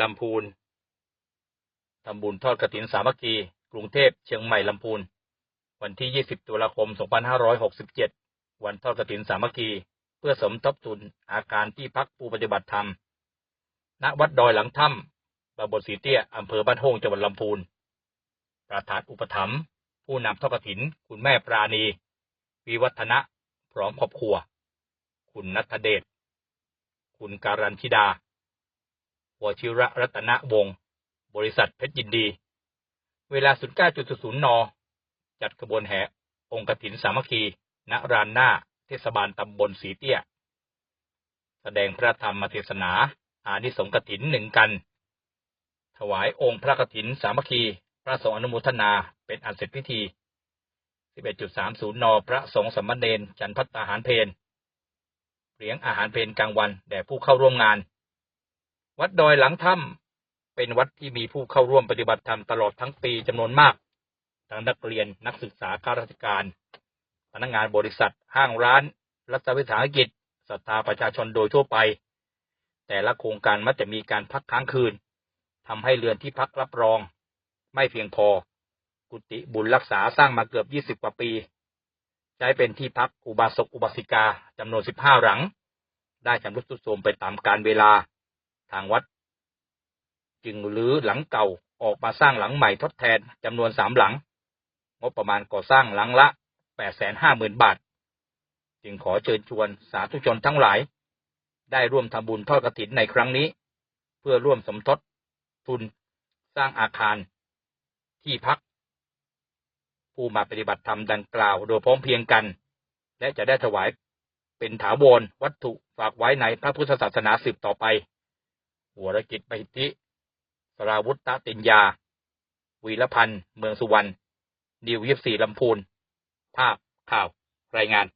ลำพูนทำบุญทอดกฐินสามัคคี กรุงเทพเชียงใหม่ลำพูน วันที่ 20 ตุลาคม 2567 วันทอดกฐินสามัคคี เพื่อสมทบทุนอาการที่พักผู้ปฏิบัติธรรม ณ วัดดอยหลังถ้ำตำบลสีเตี้ยอำเภอบ้านโฮงจังหวัดลำพูน ประธานอุปถัมภ์ผู้นำทอดกฐิน คุณแม่ปราณี วิวัฒนะ พร้อมครอบครัว คุณนัทเดช คุณการันชิดา วชิระรัตนวงศ์บริษัทเพชรยินดี เวลา 19.00 น จัดขบวนแห่องค์กฐินสามัคคี ณรานหน้า เทศบาลตำบลสีเตี้ย แสดงพระธรรมเทศนา อานิสงส์กฐินหนึ่งกัน ถวายองค์พระกฐินสามัคคี พระสงฆ์อนุโมทนาเป็นอันเสร็จพิธี 11.30 น พระสงฆ์สมณเณรฉันพัตตาหารเพนเลี้ยงอาหารเพนกลางวันแด่ผู้เข้าร่วมงาน วัดดอยหลังถ้ำเป็นวัดที่มีผู้เข้าร่วมปฏิบัติธรรมตลอดทั้งปีจำนวนมาก ทั้งนักเรียนนักศึกษาข้าราชการ พนักงานบริษัท ห้างร้าน รัฐวิสาหกิจศรัทธาประชาชนโดยทั่วไป แต่ละโครงการมักจะมีการพักค้างคืนทำให้เรือนที่พักรับรอง ไม่เพียงพอ กุฏิบุญรักษาสร้างมาเกือบ20กว่าปี ใช้เป็นที่พักอุบาสกอุบาสิกาจำนวน15หลัง ได้ชำรุดทรุดโทรมไปตามกาลเวลา ทางวัด จึงรื้อหลังเก่าออกมาสร้างหลังใหม่ทดแทนจำนวนสามหลัง งบประมาณก่อสร้างหลังละ850,000บาท จึงขอเชิญชวนสาธุชนทั้งหลาย ได้ร่วมทำบุญทอดกฐินในครั้งนี้ เพื่อร่วมสมทบทุนสร้างอาคารที่พัก ผู้มาปฏิบัติธรรมดังกล่าวโดยพร้อมเพียงกัน และจะได้ถวายเป็นถาวรวัตถุฝากไว้ในพระพุทธศาสนาสืบต่อไป หัวรกิจไปทิสราวุตตติญญา วีรพันธ์ เมืองสุวรรณดิวยิบสี่ลำพูน ภาพข่าว รายงาน